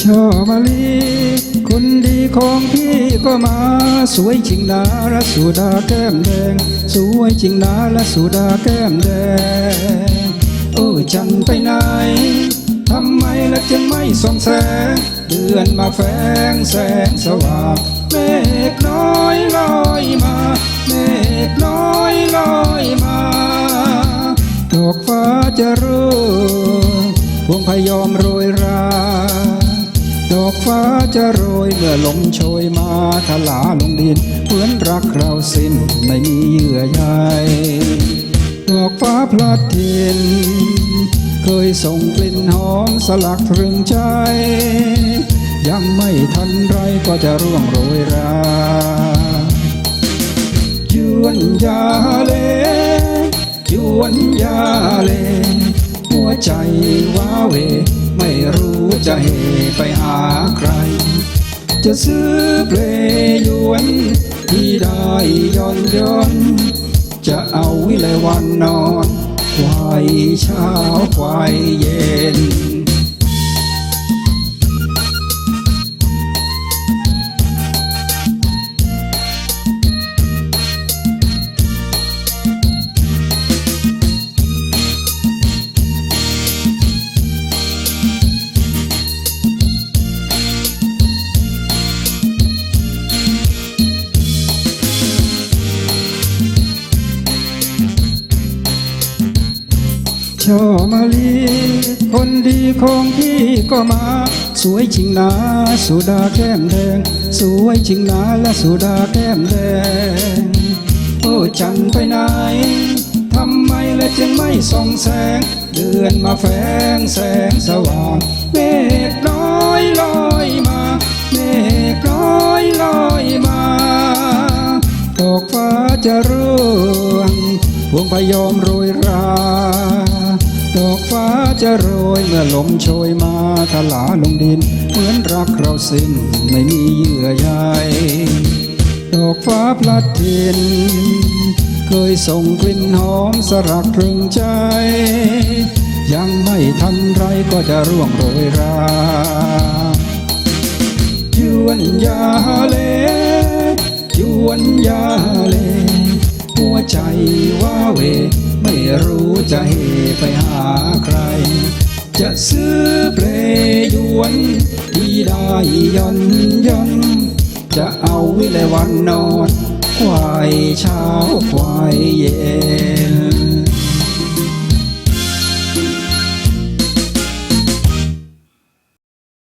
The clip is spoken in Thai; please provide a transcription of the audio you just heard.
ช่อมะลิคนดีของพี่ก็มา สวยจริงนะละสุดาแก้มแดง สวยจริงนะละสุดาแก้มแดง โอ้จันไปไหนทำไมละจึงไม่ส่องแสง เดือนมาแฝงแสงสว่างเมฆน้อยลอยมา เมฆน้อยลอยมาดอกฟ้าจะร่ ฟ้าจะโรยเมื่อลมโชยมาทลาลงดิน เหมือนรักเราสิ้นไม่มีเยื่อใยดอกฟ้าพลัดถิ่นเคยส่งกลิ่นหอมสลักตรึงใจ ยังไม่ทันไรก็จะร่วงโรยรายวนยาเลยวนยาเล หัวใจว้าเหว จะเหไปหาใคร จะซื้อเพลงยวน ที่ได้ย้อนย้อน จะเอาวิไลวันนอนควายเช้าควาย ช่อมาลีคนดีของพี่ก็มา สวยจริงนะสุดาแก้มแดง สวยจริงนะและสุดาแก้มแดง โอ้จันไปไหนทำไมและจึงไม่ส่องแสง เดือนมาแฝงแสงสว่างเมฆน้อยลอยมาเมฆน้อยลอยมาดอกฟ้าจะร่วง พวงพยอมโรยรา ดอกฟ้าจะโรยเมื่อลมโชยมาทลาลงดิน เหมือนรักเราสิ้นไม่มีเยื่อใยดอกฟ้าพลัดถิ่นเคยส่งกลิ่นหอมสรักตรึงใจ ยังไม่ทันไรก็จะร่วงโรยรายวนยาเล ยวนยาเล ไม่รู้จะเหไปหาใคร จะซื้อเพลงยวน ที่ได้ย่อนย่อนจะเอาวิเลวันนอนควายเช้าควายเย็น